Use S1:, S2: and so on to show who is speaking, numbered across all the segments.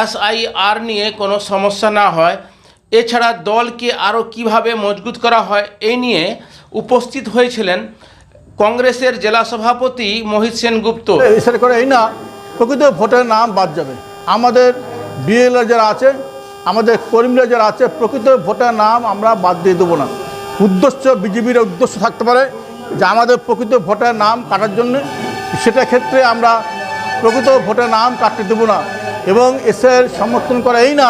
S1: SIR নিয়ে কোনো সমস্যা না হয়। এছাড়া দলকে আরও কীভাবে মজবুত করা হয় এই নিয়ে উপস্থিত হয়েছিলেন কংগ্রেসের জেলা সভাপতি মোহিত সেনগুপ্ত।
S2: এসে করে এই না, প্রকৃত ভোটের নাম বাদ যাবে। আমাদের বিএলএ যারা আছে, আমাদের কর্মীরা যারা আছে, প্রকৃত ভোটের নাম আমরা বাদ দিয়ে দেবো না। উদ্দেশ্য বিজেপির উদ্দেশ্য থাকতে পারে যে আমাদের প্রকৃত ভোটের নাম কাটার জন্য। সেটা ক্ষেত্রে আমরা প্রকৃত ভোটের নাম কাটতে দেবো না। এবং এসের সমর্থন করা এই না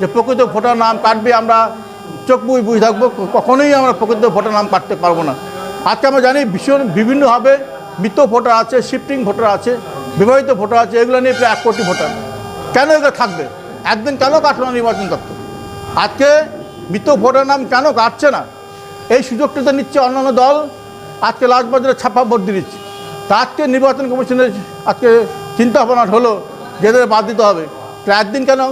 S2: যে প্রকৃত ভোটার নাম কাটবে, আমরা চোখ বুঝ বুঝে থাকব, কখনোই আমরা প্রকৃত ভোটার নাম কাটতে পারব না। আজকে আমরা জানি ভীষণ বিভিন্নভাবে মৃত ভোটার আছে, শিফটিং ভোটার আছে, বিবাহিত ভোটার আছে, এগুলো নিয়ে প্রায় এক কোটি ভোটার। কেন এগুলো থাকবে? একদিন কেন কাটলো না নির্বাচন তত্ত্ব আজকে মৃত ভোটার নাম কেন কাটছে না? এই সুযোগটা তো নিচ্ছে অন্যান্য দল। আজকে লালবাজারে ছাপা ভোট দিয়ে দিচ্ছে। তা আজকে নির্বাচন কমিশনের আজকে চিন্তা ভাবনা হলো যে এদের বাদ দিতে হবে। তো একদিন কেন?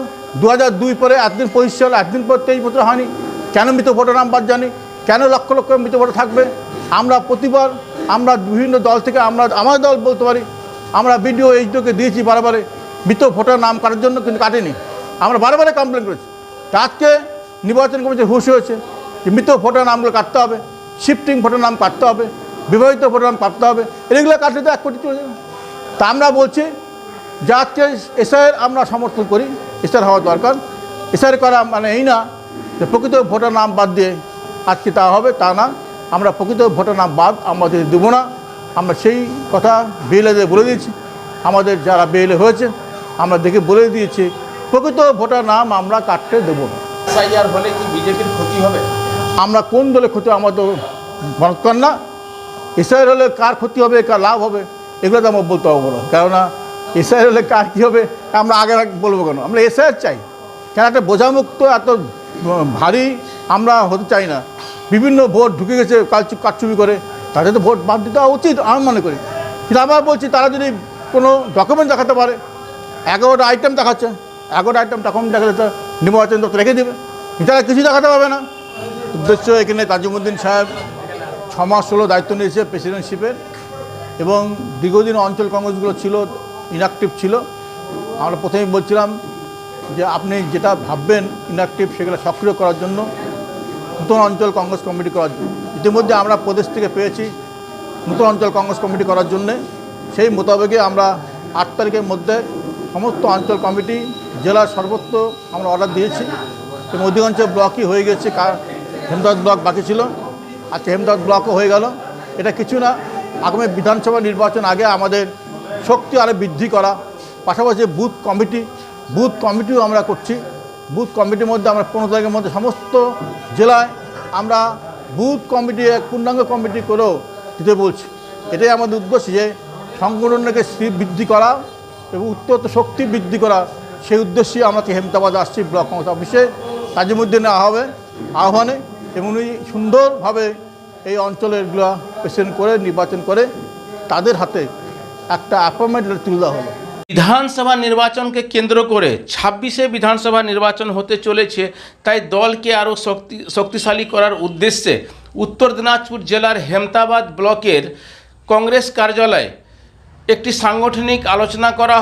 S2: দু হাজার দুই পরে একদিন পঁচিশ সাল একদিন পর তেইশ বছর হয়নি। কেন মৃত ভোটার নাম বাদ জানি কেন লক্ষ লক্ষ মৃত ভোটার থাকবে? আমরা প্রতিবার, আমরা বিভিন্ন দল থেকে, আমরা আমার দল বলতে পারি, আমরা বিডিও এইচডিওকে দিয়েছি বারবারে মৃত ভোটার নাম কাটার জন্য কিন্তু কাটেনি। আমরা বারবারে কমপ্লেন করেছি। আজকে নির্বাচন কমিশন হুশ হয়েছে যে মৃত ভোটার নামগুলো কাটতে হবে শিফটিং ভোটার নাম কাটতে হবে, বিবাহিত ভোটার নাম কাটতে হবে। এগুলো কাটলে তো এক কোটি চলে যাবে। তা আমরা বলছি যে আজকে এসআইয়ের আমরা সমর্থন করি এসআর হওয়া দরকার। এসআর করা মানে এই না যে প্রকৃত ভোটার নাম বাদ দিয়ে আজকে তা হবে তা না। আমরা প্রকৃত ভোটার নাম বাদ আমাদের দেবো না আমরা সেই কথা বিএলএদের বলে দিয়েছি। আমাদের যারা বিএলএ হয়েছে আমরা দেখে বলে দিয়েছি প্রকৃত ভোটার নাম আমরা কাটতে দেবো না।
S1: এসআইআর হলে কি বিজেপির ক্ষতি হবে?
S2: আমরা কোন দলে ক্ষতি আমাদের বলতেন না। এসআইয়ের হলে কার ক্ষতি হবে কার লাভ হবে এগুলো তো আমরা বলতে পারব না। কেননা এসআইয়ের হলে কার কী হবে? আমরা আগে বলব কেন? আমরা এসআইয়ের চাই। কেন একটা বোঝামুক্ত, এত ভারী আমরা হতে চাই না। বিভিন্ন ভোট ঢুকে গেছে কালচু, কারচুপি করে। তাদের তো ভোট বাদ দিতে উচিত, আমি মনে করি। কিন্তু আবার বলছি, তারা যদি কোনো ডকুমেন্ট দেখাতে পারে, এগারোটা আইটেম দেখাচ্ছে, এগারোটা আইটেম ডকুমেন্ট দেখালে তো নির্বাচন তো রেখে দেবে। তারা কিছু দেখাতে পারবে না। উদ্দেশ্য এখানে তাজিমুদ্দিন সাহেব ছ মাস হলো দায়িত্ব নিয়েছে প্রেসিডেন্টশিপের এবং দীর্ঘদিন অঞ্চল কংগ্রেসগুলো ছিল ইনঅ্যাক্টিভ ছিল। আমরা প্রথমেই বলছিলাম যে আপনি যেটা ভাববেন ইনঅ্যাক্টিভ সেগুলো সক্রিয় করার জন্য, নতুন অঞ্চল কংগ্রেস কমিটি করার জন্য। ইতিমধ্যে আমরা প্রদেশ থেকে পেয়েছি নতুন অঞ্চল কংগ্রেস কমিটি করার জন্যে। সেই মোতাবেকে আমরা আট তারিখের মধ্যে সমস্ত অঞ্চল কমিটি, জেলার সর্বত্র আমরা অর্ডার দিয়েছি। এবং অধিকাংশ ব্লকই হয়ে গেছে হেমদাবাদ ব্লক বাকি ছিল। আজকে হেমদাবাদ ব্লকও হয়ে গেল। এটা কিছু না, আগামী বিধানসভা নির্বাচন আগে আমাদের শক্তি আরও বৃদ্ধি করা। পাশাপাশি বুথ কমিটি, বুথ কমিটিও আমরা করছি। বুথ কমিটির মধ্যে আমরা পনেরো তারিখের মধ্যে সমস্ত জেলায় আমরা বুথ কমিটি এক পূর্ণাঙ্গ কমিটি করেও দিতে বলছি। এটাই আমাদের উদ্দেশ্য যে সংগঠনকে বৃদ্ধি করা এবং উত্তর শক্তি বৃদ্ধি করা। সেই উদ্দেশ্যে আমরা হেমতাবাদ আসছি ব্লক কংগ্রেস অফিসে। তাজিমুদ্দিনের আহ্বানে আহ্বানে এবং সুন্দরভাবে এই অঞ্চলেরগুলো প্রেসিডেন্ট করে, নির্বাচন করে তাদের হাতে একটা অ্যাপয়েন্টমেন্ট তুলে হলো।
S1: বিধানসভা নির্বাচনকে কেন্দ্র করে ছাব্বিশে বিধানসভা নির্বাচন হতে চলেছে, তাই দলকে আরও শক্তি, শক্তিশালী করার উদ্দেশ্যে উত্তর দিনাজপুর জেলার হেমতাবাদ ব্লকের কংগ্রেস কার্যালয়ে একটি সাংগঠনিক আলোচনা করা